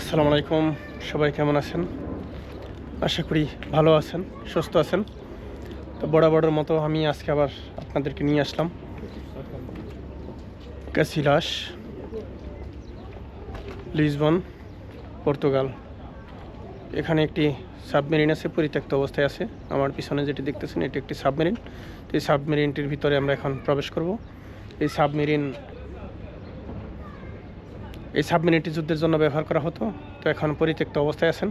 আসসালামু আলাইকুম। সবাই কেমন আছেন? আশা করি ভালো আছেন, সুস্থ আছেন। তো বরাবরের মতো আমি আজকে আবার আপনাদেরকে নিয়ে আসলাম। ক্যাসিলাস লিসবন, পর্তুগাল। এখানে একটি সাবমেরিন আছে, পরিত্যক্ত অবস্থায় আছে। আমার পিছনে যেটি দেখতেছেন, এটি একটি সাবমেরিন। তো এই সাবমেরিনটির ভিতরে আমরা এখন প্রবেশ করব। এই সাবমেরিন এই সাবমেরিনটি যুদ্ধের জন্য ব্যবহার করা হতো। তো এখন পরিত্যক্ত অবস্থায় আছেন।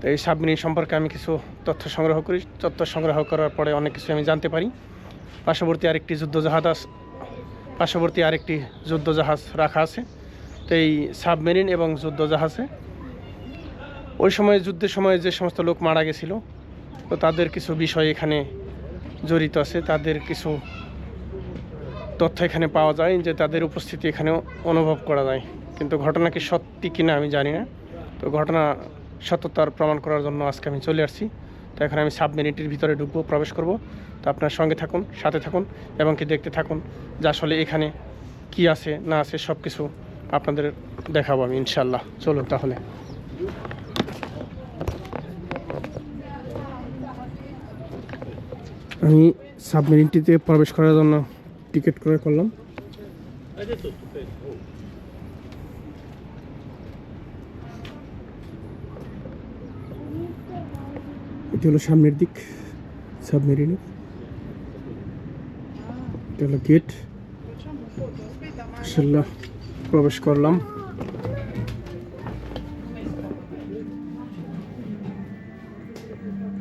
তো এই সাবমেরিন সম্পর্কে আমি কিছু তথ্য সংগ্রহ করি। তথ্য সংগ্রহ করার পরে অনেক কিছু আমি জানতে পারি। পার্শ্ববর্তী আরেকটি যুদ্ধজাহাজ পার্শ্ববর্তী আরেকটি যুদ্ধজাহাজ রাখা আছে। তো এই সাবমেরিন এবং যুদ্ধজাহাজে ওই সময় যুদ্ধের সময় যে সমস্ত লোক মারা গেছিল, তো তাদের কিছু বিষয় এখানে জড়িত আছে। তাদের কিছু তথ্য এখানে পাওয়া যায় যে তাদের উপস্থিতি এখানে অনুভব করা যায়। কিন্তু ঘটনা কি সত্যি কিনা আমি জানি না। তো ঘটনা সত্যতার প্রমাণ করার জন্য আজকে আমি চলে আসছি। তো এখন আমি সাবমেরিনটির ভিতরে ঢুকবো, প্রবেশ করব। তো আপনার সঙ্গে থাকুন, সাথে থাকুন এবং কি দেখতে থাকুন যে আসলে এখানে কি আছে, না আছে সব কিছু আপনাদের দেখাবো আমি ইনশাল্লাহ চলুন তাহলে। আমি সাবমেরিনটিতে প্রবেশ করার জন্য টিকিট ক্রয় করলাম। এটি হলো সামনের দিক সাবমেরিনের এটা হলো গেট। প্রবেশ করলাম।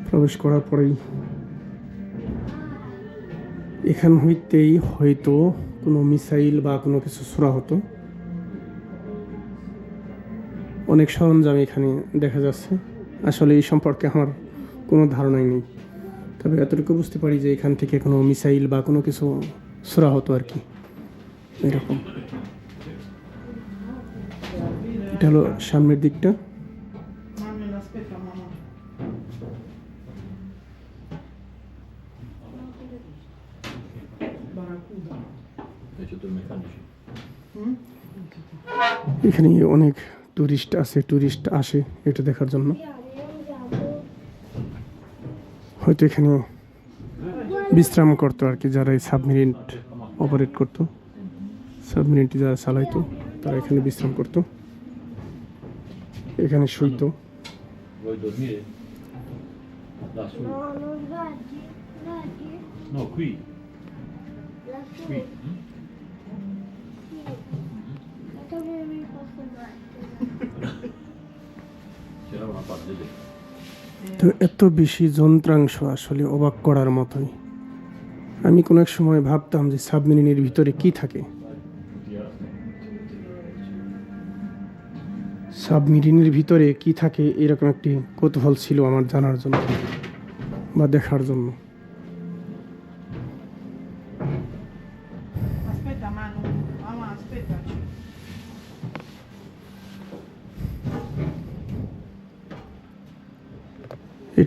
প্রবেশ করার পরেই এখান হইতেই হয়তো কোনো মিসাইল বা কোনো কিছু ছোড়া হতো। অনেক সরঞ্জাম এখানে দেখা যাচ্ছে। আসলে এই সম্পর্কে আমার কোনো ধারণাই নেই। তবে এতটুকু বুঝতে পারি যে এখান থেকে কোনো মিসাইল বা কোনো কিছু ছোড়া হতো আর কি। এরকম। এটা হলো সামনের দিকটা। এখানে অনেক টুরিস্ট আছে টুরিস্ট আসে এটা দেখার জন্য হয়তো এখানে বিশ্রাম করতো আর কি যারা এই সাবমেরিন অপারেট করতো সাবমেরিনটি যারা চালাইতো তারা এখানে বিশ্রাম করতো এখানে শুইতো? No, qui. Qui. তো এত বেশি যন্ত্রাংশ আসলে অবাক করার মতোই। আমি কোনো এক সময় ভাবতাম যে সাবমেরিনের ভিতরে কি থাকে। সাবমেরিনের ভিতরে কি থাকে এরকম একটি কৌতূহল ছিল আমার জানার জন্য বা দেখার জন্য।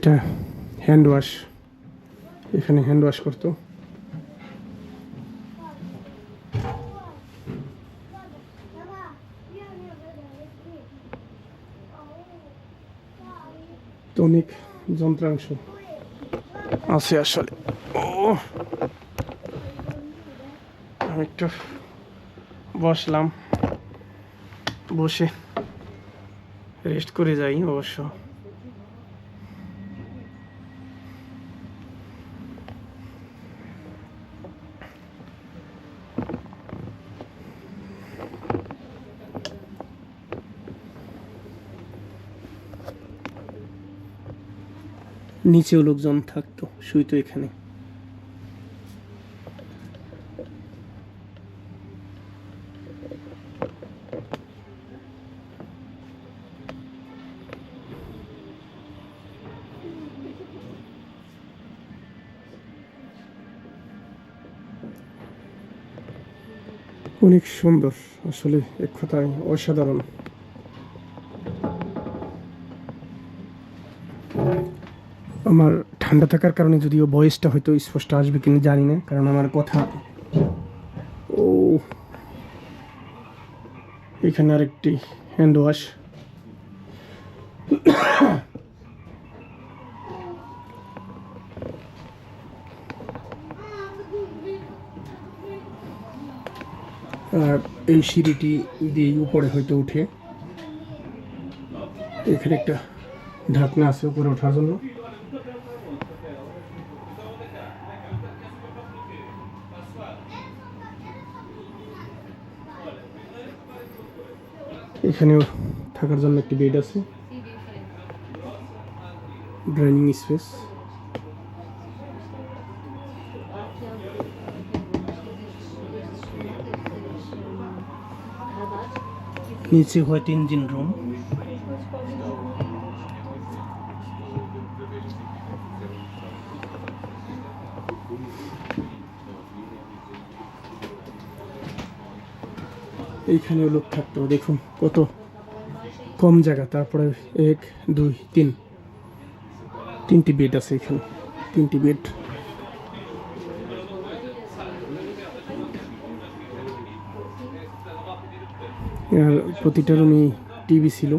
এটা হ্যান্ড ওয়াশ এখানে হ্যান্ড ওয়াশ করতো। অনেক যন্ত্রাংশ আছে আসলে। ও একটু বসলাম। বসে রেস্ট করে যাই অবশ্য। নিচেও লোকজন থাকতো শুইতো এখানে। অনেক সুন্দর আসলে এক কথায় অসাধারণ। আমার ঠান্ডা থাকার কারণে যদিও ভয়েসটা হয়তো স্পষ্ট আসবে কিনা জানি না, কারণ আমার কথা ও। এখানে আরেকটি হ্যান্ড ওয়াশ আর এই সিঁড়িটি দিয়ে উপরে হয়তো উঠে। এখানে একটা ঢাকনা আছে উপরে ওঠার জন্য। এখানেও থাকার জন্য একটি বেড আছে। ড্রাইনিং স্পেস নিচে হোয়াইট ইঞ্জিন রুম এইখানেও লোক থাকতো, দেখুন কত কম জায়গা, তারপরে এক, দুই, তিন, তিনটি বেড আছে এখানে, তিনটি বেড আর প্রতিটা রুমে টিভি ছিল।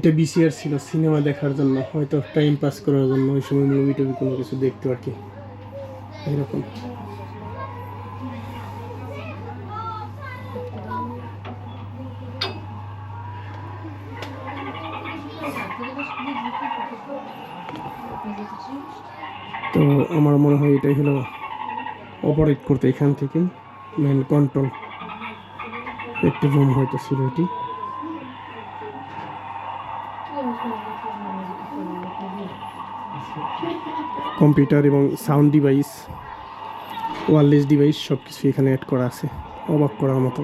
এটা বিসিআর ছিল, সিনেমা দেখার জন্য, হয়তো টাইম পাস করার জন্য, ওই সময় মুভি টুভি কোনো কিছু দেখতো আর কি। এরকম। তো আমার মনে হয় এটাই হলো অপারেট করতে এখান থেকে মেন কন্ট্রোল একটি রুম হয়তো ছিল এটি। কম্পিউটার এবং সাউন্ড ডিভাইস, ওয়ারলেস ডিভাইস সব কিছু এখানে অ্যাড করা আছে, অবাক করার মতো।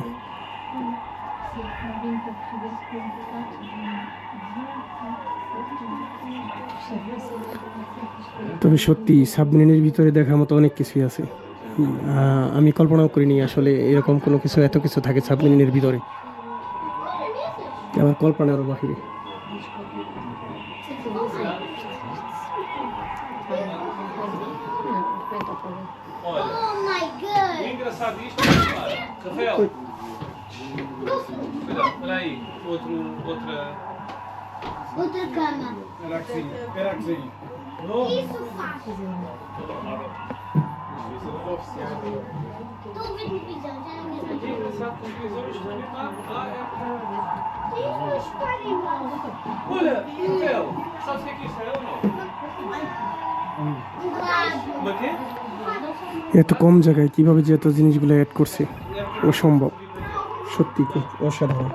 তবে সত্যি, সাবমেরিনের ভিতরে দেখার মতো অনেক কিছুই আছে। আমি কল্পনাও করিনি আসলে এরকম কোনো কিছু, এত কিছু থাকে সাবমেরিনের ভিতরে। আমার কল্পনারও বাহিরে। 50 por aí. Olha. Oh my god! É engraçado isto. Né, ah, Rafael. Cuidado, olha aí. Outro, outra. Outra cama. Era a cozinha. Era a cozinha. Não. Isso faz. Estou a ver televisão, já não me lembro. É engraçado com televisores também lá, lá é para. Tá olha, Rafael, sabes o que é que isto é ou não? এত কম জায়গায় কীভাবে যে এত জিনিসগুলো add করছে অসম্ভব সত্যি কি অসাধারণ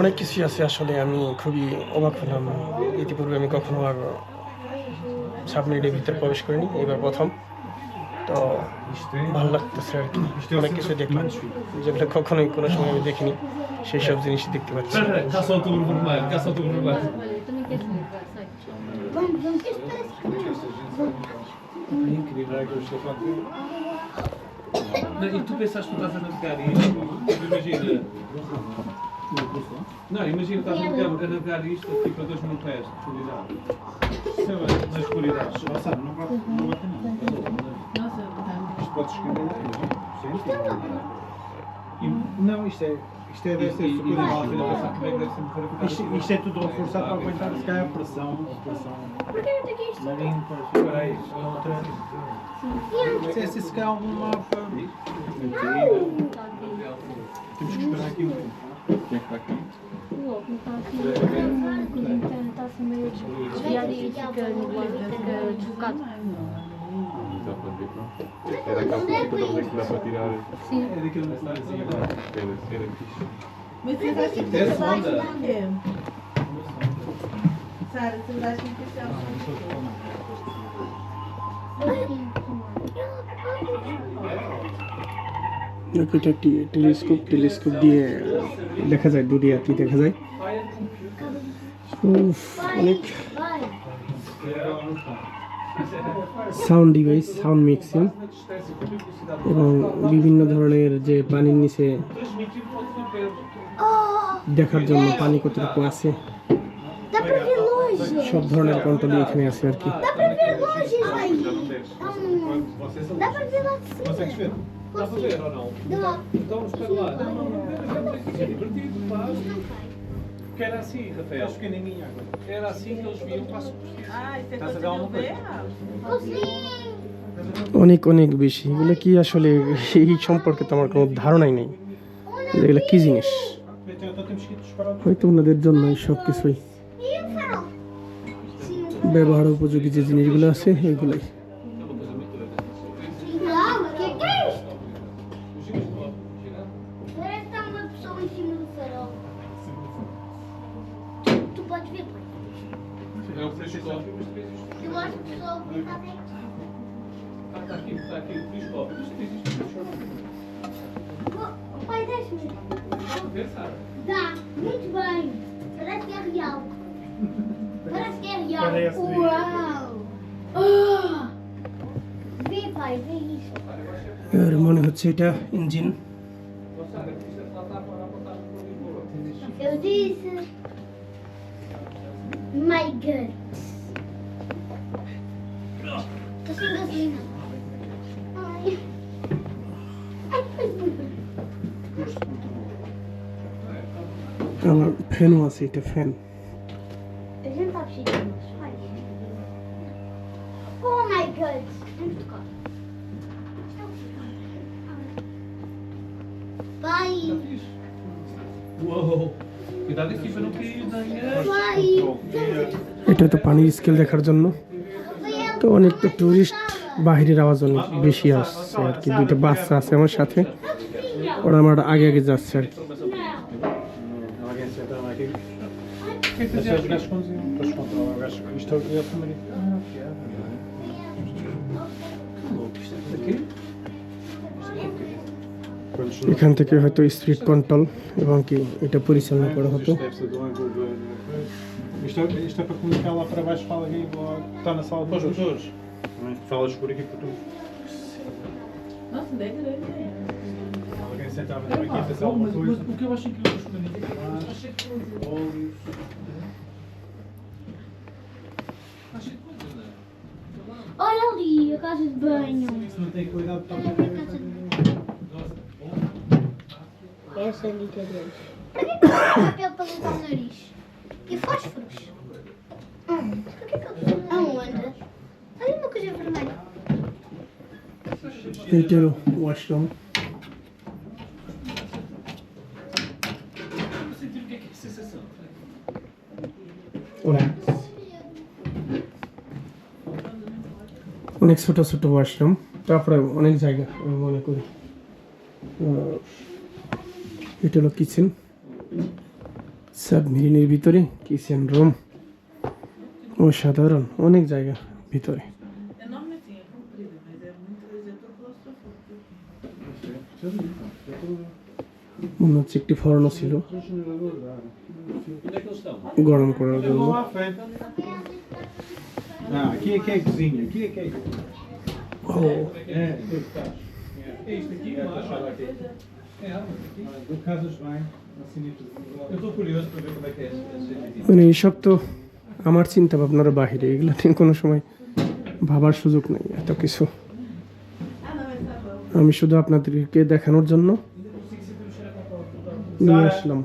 অনেক কিছুই আছে আসলে, আমি খুবই অবাক হলাম। ইতিপূর্বে আমি কখনো আর সাবমেরিনের ভিতরে প্রবেশ করিনি, এবার প্রথম। তো ভালো লাগতেছে আর কি। অনেক কিছু দেখলাম, যেগুলো কখনোই কোনো সময় আমি দেখিনি, সেই সব জিনিসই দেখতে পাচ্ছি। Não, E tu pensaste que tu estás a navegar isto? Imagina. Não, imagina que estás a navegar, a navegar isto tipo a 2 mil pés de profundidade. Na escuridade. Não vai não vai ter nada. Nossa, tá. Isto pode escrever. E- Não, isto é. Isto é deve ser super a pensar como é que deve ser Isto, isto é tudo reforçado para aguentar se calhar a pressão. A pressão. Por que não tem que isto? Marinho, espera aí. outra. Se é se calhar algum mapa. Temos que esperar aqui um tempo. O óculos está assim, a internet está assim meio desviado e fica deslocado. Era aquela coisa que eu estava a para tirar. Sim. É daquilo que está assim agora. Era, era fixe. Mas vocês acham que É isso vai sonda. ajudar mesmo? Sara, vocês acham que isso é um এটা একটি telescope telescope দিয়ে দেখা যায় দুনিয়া কি দেখা যায় উফ, অনেক Vai. Sound device sound mixing এবং বিভিন্ন ধরনের যে পানির নিচে দেখার জন্য পানি কতটুকু আছে. সব ধরনের কন্ট্রোলই এখানে আছে আর কি Dá pra ver Porque era assim, Rafael. Acho que nem minha agora. Era assim que eles vinham para a superfície. Ai, você Estás a ver alguma coisa? ver? Sim. অনেক অনেক বেশি এগুলো কি আসলে এই সম্পর্কে তো আমার কোনো ধারণাই নেই এগুলো কি জিনিস হয়তো ওনাদের জন্য সব কিছুই E? ব্যবহার উপযোগী যে জিনিসগুলো আছে এইগুলাই mesmo. Uau! Ah! Vê, pai, vê isso. আর মনে হচ্ছে এটা ইঞ্জিন Ó, Sara, não cair আছে এটা ফ্যান। এটা তো পানির স্কেল দেখার জন্য। তো অনেক তো টুরিস্ট বাহিরের আওয়াজ অনেক বেশি আসছে আর কি। দুইটা বাচ্চা আছে আমার সাথে। ওরা আমার আগে আগে যাচ্ছে আর কি। Alguém senta lá aqui. Esse é os gajos que conduziam. Depois controlam o gajo. Isto é o que é a primeira. Ah, que é. Aqui? Quantos এখান থেকে হয়তো স্পিড কন্ট্রোল এবং কি এটা পরিচালনা করা হতো Isto deve ser do ângulo do. Isto é, isto é para comunicar lá para baixo. Fala aqui. Está na sala Para os dos motores. Falas por aqui por tu. Nossa, bem grande. sentava na banqueta, se alguma coisa. Mas o que eu acho é que os que? Né? Né? Né? Olha ali, a casa de banho. Se não tem cuidado, a Essa é a dica deles. Para que é papel hum, para limpar o nariz? E fósforos? Que é que Aonde? Olha uma coisa vermelha. Tem que ter o Washington. অনেক ছোট ছোট washroom তারপরে অনেক জায়গা আমি মনে করি এটা হলো কিচেন সাবমেরিনের ভিতরে কিচেন রুম অসাধারণ, অনেক জায়গা ভিতরে. মনে হচ্ছে একটি ফরানো ছিল Onde é que eles estão? গরম করার জন্য। মানে এইসব তো আমার চিন্তা ভাবনার বাহিরে এগুলো নিয়ে কোনো সময় ভাবার সুযোগ নেই, এত কিছু। আমি শুধু আপনাদেরকে দেখানোর জন্য নিয়ে আসলাম।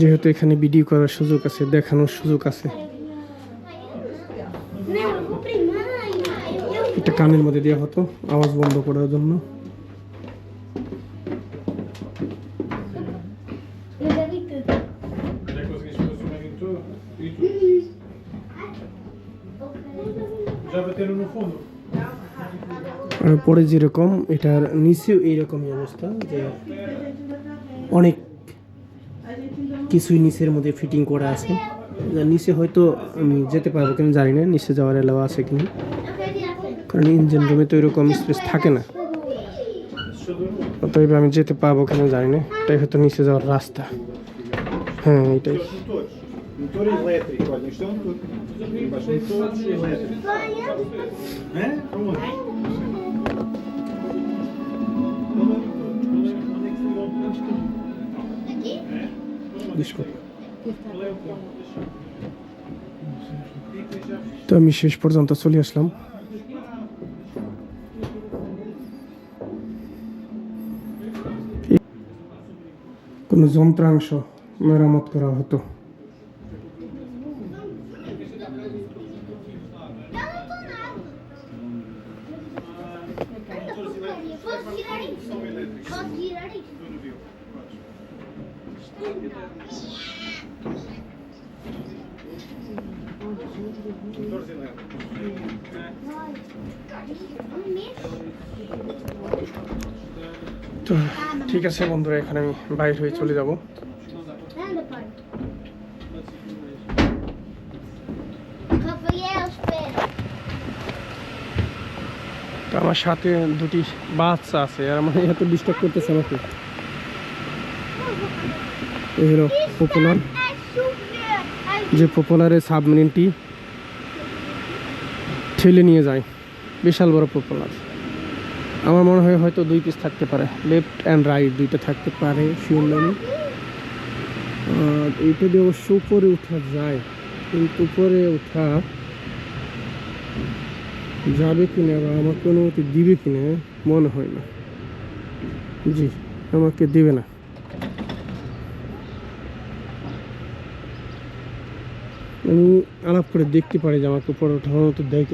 যেহেতু এখানে ভিডিও করার সুযোগ আছে, দেখানোর সুযোগ আছে। একটা কানের মধ্যে দেওয়া হতো, আওয়াজ বন্ধ করার জন্য। পরে যেরকম, এটার নিচেও এইরকমই অবস্থা যে অনেক কিছুই নিচের মধ্যে ফিটিং করা আছে। নিচে হয়তো আমি যেতে পারব কিনা জানি না নিচে যাওয়ার এলাও আছে কিনা. কারণ ইঞ্জিন রুমে তো এরকম স্পেস থাকে না। অতএব আমি যেতে পারব কিনা জানি না এটাই হয়তো নিচে যাওয়ার রাস্তা। হ্যাঁ এটাই। Motores, Desculpa. তো আমি শেষ পর্যন্ত চলে আসলাম কোনো যন্ত্রাংশ মেরামত করা হতো ঠিক আছে বন্ধুরা, এখানে আমি বাইর হয়ে চলে যাব। আমার সাথে দুটি বাচ্চা আছে, আর মানে এত ডিস্টার্ব করতেছে আমাকে। এই হলো পপুলার। যে পপুলারের সাবমেরিনটি ঠেলে নিয়ে যায়, বিশাল বড় পপুলার। আমার মনে হয় হয়তো দুই পিস থাকতে পারে। লেফট অ্যান্ড রাইট দুইটা থাকতে পারে শিওর আর এইটা দিয়ে অবশ্য উপরে ওঠা যায়, কিন্তু উপরে ওঠা যাবে কিনা বা আমাকে অনুমতি দিবে কিনা মনে হয় না। জি, আমাকে দেবে না। আমি আলাপ করে দেখতে পারি যে আমাকে উপরে ওঠার মতো দেয়